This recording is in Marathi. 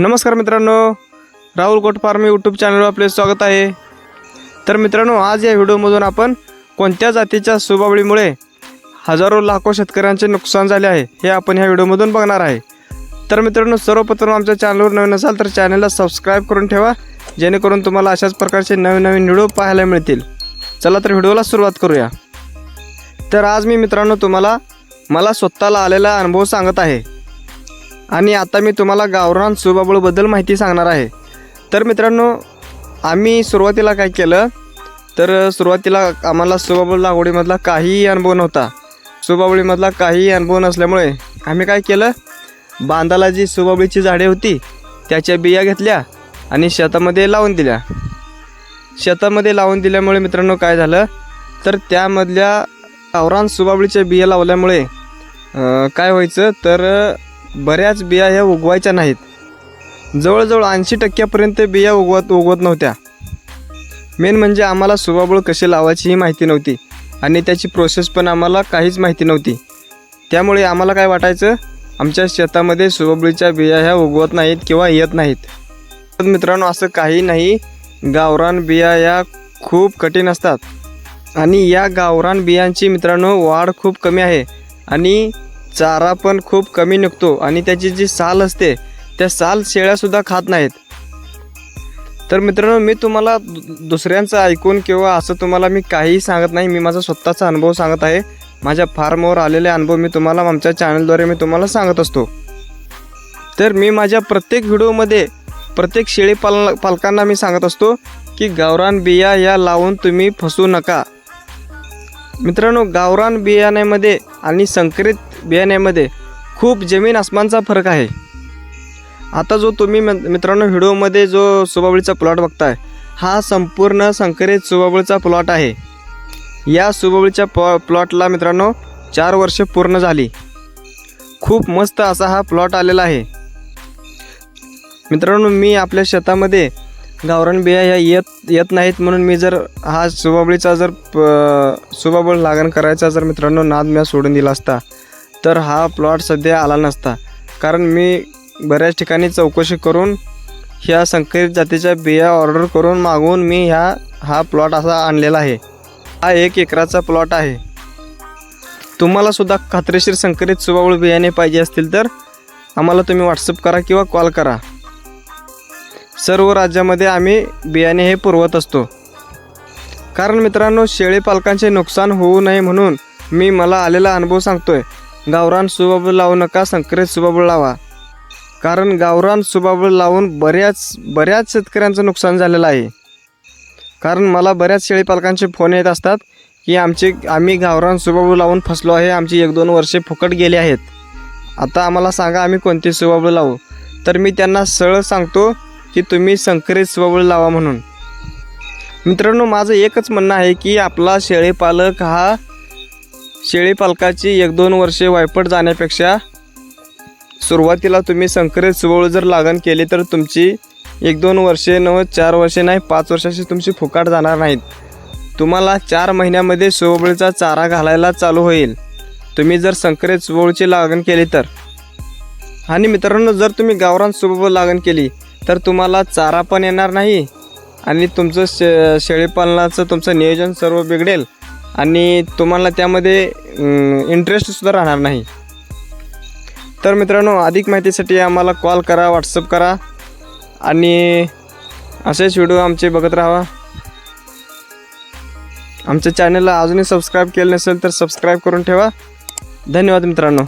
नमस्कार मित्रांनो राहुल गोटफार्म यूट्यूब चॅनलवर आपले स्वागत आहे. तर मित्रांनो आज या व्हिडिओमधून आपण कोणत्या जातीच्या सुबावळीमुळे हजारो लाखो शेतकऱ्यांचे नुकसान झाले आहे हे आपण ह्या व्हिडिओमधून बघणार आहे. तर मित्रांनो सर्वप्रथम आमच्या चॅनलवर नवीन असाल तर चॅनलला सबस्क्राईब करून ठेवा जेणेकरून तुम्हाला अशाच प्रकारचे नवीन नवीन व्हिडिओ पाहायला मिळतील. चला तर व्हिडिओला सुरुवात करूया. तर आज मी मित्रांनो तुम्हाला मला स्वतःला आलेला अनुभव सांगत आहे. आणि आता मी तुम्हाला गावरान सुबाबूळबद्दल माहिती सांगणार आहे. तर मित्रांनो आम्ही सुरुवातीला काय केलं? तर सुरुवातीला आम्हाला सुबाबूळ लागवडीमधला काहीही अनुभव नव्हता. सुबाबळीमधला काहीही अनुभव नसल्यामुळे आम्ही काय केलं? बांधाला जी सुबाबळीची झाडे होती त्याच्या बिया घेतल्या आणि शेतामध्ये लावून दिल्या. शेतामध्ये लावून दिल्यामुळे मित्रांनो काय झालं? तर त्यामधल्या गावरान सुबाबळीच्या बिया लावल्यामुळे काय व्हायचं? तर बऱ्याच बिया ह्या उगवायच्या नाहीत. जवळजवळ ऐंशी टक्क्यापर्यंत बिया उगवत उगवत नव्हत्या. मेन म्हणजे आम्हाला सुबाबूळ कशी लावायची ही माहिती नव्हती आणि त्याची प्रोसेस पण आम्हाला काहीच माहिती नव्हती. त्यामुळे आम्हाला काय वाटायचं? आमच्या शेतामध्ये सुबाबुळीच्या बिया ह्या उगवत नाहीत किंवा येत नाहीत. तर मित्रांनो असं काही नाही. गावरान बिया या खूप कठीण असतात. आणि या गावरान बियांची मित्रांनो वाढ खूप कमी आहे. आणि चारा पण खूप कमी निघतो आणि त्याची जी साल असते त्या साल शेळ्यासुद्धा खात नाहीत. तर मित्रांनो मी तुम्हाला दुसऱ्यांचं ऐकून किंवा असं तुम्हाला मी काहीही सांगत नाही मी माझा स्वतःचा अनुभव सांगत आहे. माझ्या फार्मवर आलेले अनुभव मी तुम्हाला आमच्या चॅनलद्वारे मी तुम्हाला सांगत असतो. तर मी माझ्या प्रत्येक व्हिडिओमध्ये प्रत्येक शेळी पाल पालकांना मी सांगत असतो की गावरान बिया या लावून तुम्ही फसू नका. मित्रांनो गावरान बियाण्यामध्ये आणि संकरित बियाण्यामध्ये खूप जमीन आसमानचा फरक आहे. आता जो तुम्ही मित्रांनो व्हिडिओमध्ये जो सुबाबळीचा प्लॉट बघताय हा संपूर्ण संकरित सुबाबळीचा प्लॉट आहे. या सुबाबळीच्या प्लॉ प्लॉटला मित्रांनो चार वर्ष पूर्ण झाली. खूप मस्त असा हा प्लॉट आलेला आहे. मित्रांनो मी आपल्या शेतामध्ये गावरान बिया ह्या येत येत नाहीत म्हणून मी जर हा सुबाबळीचा जर प- सुबाबळ लागण करायचा जर मित्रांनो नाद म्या सोडून दिला असता तर हा प्लॉट सध्या आला नसता. कारण मी बऱ्याच ठिकाणी चौकशी करून ह्या संकरित जातीच्या बिया ऑर्डर करून मागवून मी ह्या हा प्लॉट असा आणलेला आहे. हा एक एकराचा प्लॉट आहे. तुम्हाला सुद्धा खात्रीशीर संकरित सुबाबळ बियाणे पाहिजे असतील तर आम्हाला तुम्ही व्हॉट्सअप करा किंवा कॉल करा. सर्व राज्यामध्ये आम्ही बियाणे हे पुरवत असतो. कारण मित्रांनो शेळी पालकांचे नुकसान होऊ नये म्हणून मी मला आलेला अनुभव सांगतोय. गावरान सुबाबळ लावू नका संकरित सुबाबळ लावा. कारण गावरान सुबाबळ लावून बऱ्याच बऱ्याच शेतकऱ्यांचं नुकसान झालेलं आहे. कारण मला बऱ्याच शेळीपालकांचे फोन येत असतात की आमचे आम्ही गावरान सुबाबळ लावून फसलो आहे आमची एक दोन वर्षे फुकट गेली आहेत. आता आम्हाला सांगा आम्ही कोणती सुबाबळ लावू. तर मी त्यांना सरळ सांगतो की तुम्ही संकरित सुबाबळ लावा म्हणून. मित्रांनो माझं एकच म्हणणं आहे की आपला शेळीपालक हा शेळीपालकाची एक दोन वर्षे वायपट जाण्यापेक्षा सुरुवातीला तुम्ही संकरित सुबाबूळ जर लागण केली तर तुमची एक दोन वर्षे नव चार वर्षे नाही पाच वर्षाची तुमची फुकाट जाणार नाहीत. तुम्हाला चार महिन्यामध्ये सुवळीचा चारा घालायला चालू होईल. तुम्ही जर संकरित सुबाबूळची लागण केली तर. आणि मित्रांनो जर तुम्ही गावरान सुबाबूळ लागण केली तर तुम्हाला चारा पण येणार नाही आणि तुमचं शे शेळीपालनाचं तुमचं नियोजन सर्व बिघडेल. आणि तुम्हाला त्यामध्ये इंटरेस्टसुद्धा राहणार नाही. तर मित्रांनो अधिक माहितीसाठी आम्हाला कॉल करा व्हॉट्सअप करा. आणि असेच व्हिडिओ आमचे बघत राहा आमच्या चॅनलला अजूनही सबस्क्राईब केलं नसेल तर सबस्क्राईब करून ठेवा. धन्यवाद मित्रांनो.